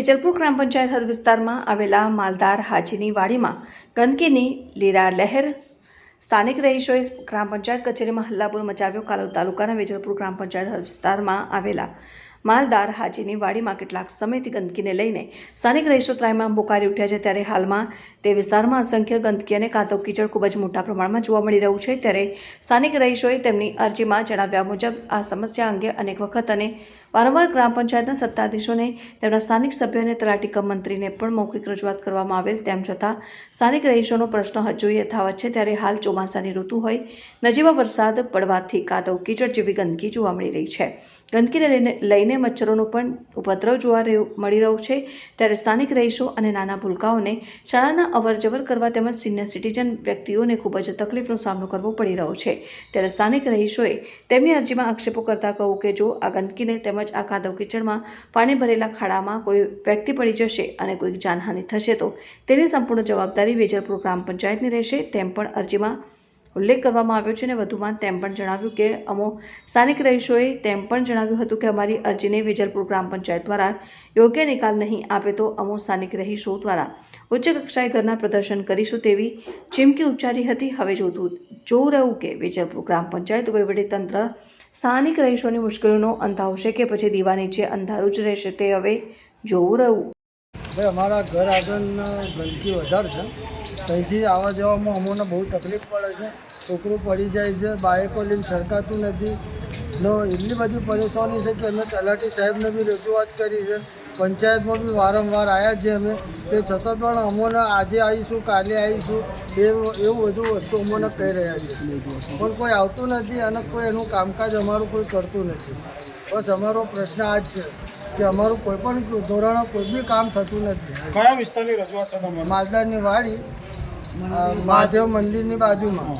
વેજલપુર ગ્રામ પંચાયત હદ વિસ્તારમાં આવેલા માલદાર હાજીની વાડીમાં ગંદકીની લીરા લહેર સ્થાનિક રહીશોએ ગ્રામ પંચાયત કચેરીમાં હલ્લાબોલ મચાવ્યો કાલોલ તાલુકાના વેજલપુર ગ્રામ પંચાયત વિસ્તારમાં આવેલા માલદાર હાજીની વાડીમાં કેટલાક સમયથી ગંદકીને લઈને સ્થાનિક રહીશો ત્રાયમાં બોકારી ઉઠ્યા છે. ત્યારે હાલમાં તે વિસ્તારમાં અસંખ્ય ગંદકી અને કાદવ કીચડ ખૂબ જ મોટા પ્રમાણમાં જોવા મળી રહ્યું છે. ત્યારે સ્થાનિક રહીશોએ તેમની અરજીમાં જણાવ્યા મુજબ આ સમસ્યા અંગે અનેક વખત અને વારંવાર ગ્રામ પંચાયતના સત્તાધીશોને, તેમના સ્થાનિક સભ્ય અને તલાટી કમ મંત્રીને પણ મૌખિક રજૂઆત કરવામાં આવેલ તેમ છતાં સ્થાનિક રહીશોનો પ્રશ્ન હજુ યથાવત છે. ત્યારે હાલ ચોમાસાની ઋતુ હોય, નજીવા વરસાદ પડવાથી કાદવ કીચડ જેવી ગંદકી જોવા મળી રહી છે. ગંદકીને લઈને લઈને મચ્છરોનો પણ ઉપદ્રવ જોવા મળી રહ્યો છે. ત્યારે સ્થાનિક રહીશો અને નાના ભૂલકાઓને શાળાના અવરજવર કરવા તેમજ સિનિયર સિટીઝન વ્યક્તિઓને ખૂબ જ તકલીફનો સામનો કરવો પડી રહ્યો છે. ત્યારે સ્થાનિક રહીશોએ તેમની અરજીમાં આક્ષેપો કરતા કહ્યું કે જો આ ગંદકીને તેમજ આ કાદવ કિચડમાં પાણી ભરેલા ખાડામાં કોઈ વ્યક્તિ પડી જશે અને કોઈક જાનહાનિ થશે તો તેની સંપૂર્ણ જવાબદારી વેજલપુર ગ્રામ પંચાયતની રહેશે. તેમ પણ અરજીમાં ઉલ્લેખ કરવામાં આવ્યો છે અને વધુમાં તેમ પણ જણાવ્યું કે અમો સ્થાનિક રહીશોએ તેમ પણ જણાવ્યું હતું કે અમારી અરજીને વેજલપુર ગ્રામ પંચાયત દ્વારા યોગ્ય નિકાલ નહીં આપે તો અમો સ્થાનિક રહીશો દ્વારા ઉચ્ચ કક્ષાએ ઘરના પ્રદર્શન કરીશું તેવી ચીમકી ઉચ્ચારી હતી. હવે જોતું જોવું રહ્યું કે વેજલપુર ગ્રામ પંચાયત તંત્ર સ્થાનિક રહીશોની મુશ્કેલીનો અંત આવશે કે પછી દીવા નીચે અંધારું જ રહેશે તે હવે જોવું રહ્યું. અમારા ઘર આગળ ગંદકી વધારે છે. ત્યાંથી આવવા જવામાં અમોને બહુ તકલીફ પડે છે. છોકરું પડી જાય છે બાઇકો લઈને છરકાતું નથી. નો એટલી બધી પરેશાની છે કે અમે તલાટી સાહેબને બી રજૂઆત કરી છે. પંચાયતમાં બી વારંવાર આવ્યા છે અમે. તે છતાં પણ અમોને આજે આવીશું કાલે આવીશું એવું એવું બધું વસ્તુ અમોને કહી રહ્યા છે. પણ કોઈ આવતું નથી અને કોઈ એનું કામકાજ અમારું કોઈ કરતું નથી. બસ અમારો પ્રશ્ન આ જ છે કે અમારું કોઈ પણ ધોરણે કોઈ બી કામ થતું નથી. કયા વિસ્તારની રજૂઆત છે માલદારની વાડી મહાદેવ મંદિરની બાજુમાં.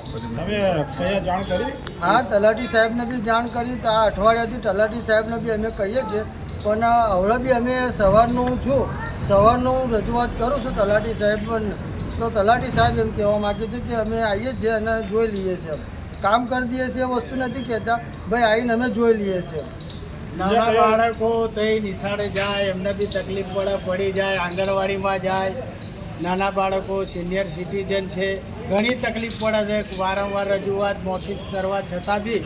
હા તલાટી સાહેબને બી જાણ કરી. તો આ અઠવાડિયાથી તલાટી સાહેબને બી અમે કહીએ છીએ. પણ હવડે બી અમે સવારનું છું. સવારનું હું રજૂઆત કરું છું તલાટી સાહેબ પણ તો તલાટી સાહેબ એમ કહેવા માગે છે કે અમે આવીએ છીએ અને જોઈ લઈએ છીએ. કામ કરી દઈએ છીએ એ વસ્તુ નથી કહેતા. ભાઈ આવીને અમે જોઈ લઈએ છીએ. નાના બાળકો તો નિશાળે જાય એમને બી તકલીફ પડે પડી જાય આંગણવાડીમાં જાય. નાના બાળકો સિનિયર સિટીઝન છે ઘણી તકલીફ પડે છે. વારંવાર રજૂઆત મૌખિક કરવા છતાં બી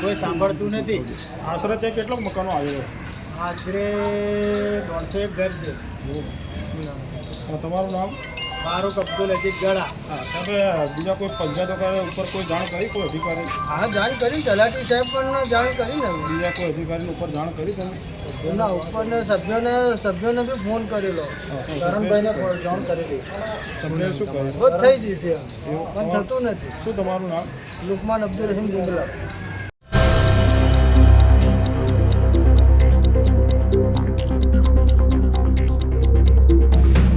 કોઈ સાંભળતું નથી. આશરે તે કેટલોક મકાનો આવ્યો આશરે દોઢસો એક ઘર છે. તમારું નામ? ફારૂક અબ્દુલ અજીત ગળા તમે બીજા કોઈ પંચાયતો ઉપર કોઈ જાણ કરી કોઈ અધિકારી? હા જાણ કરી તલાટી સાહેબ પણ જાણ કરી ને. બીજા કોઈ અધિકારી ઉપર જાણ કરી તમે? એના ઉપરને સભ્યોને સભ્યોને બી ફોન કરેલો. કરણભાઈને ફો- જાણ કરેલી. તમને શું કહ્યું થઈ જશે. પણ થતું નથી. શું તમારું નામ? લુકમાન અબ્દુલ રહીમ ડુંગલા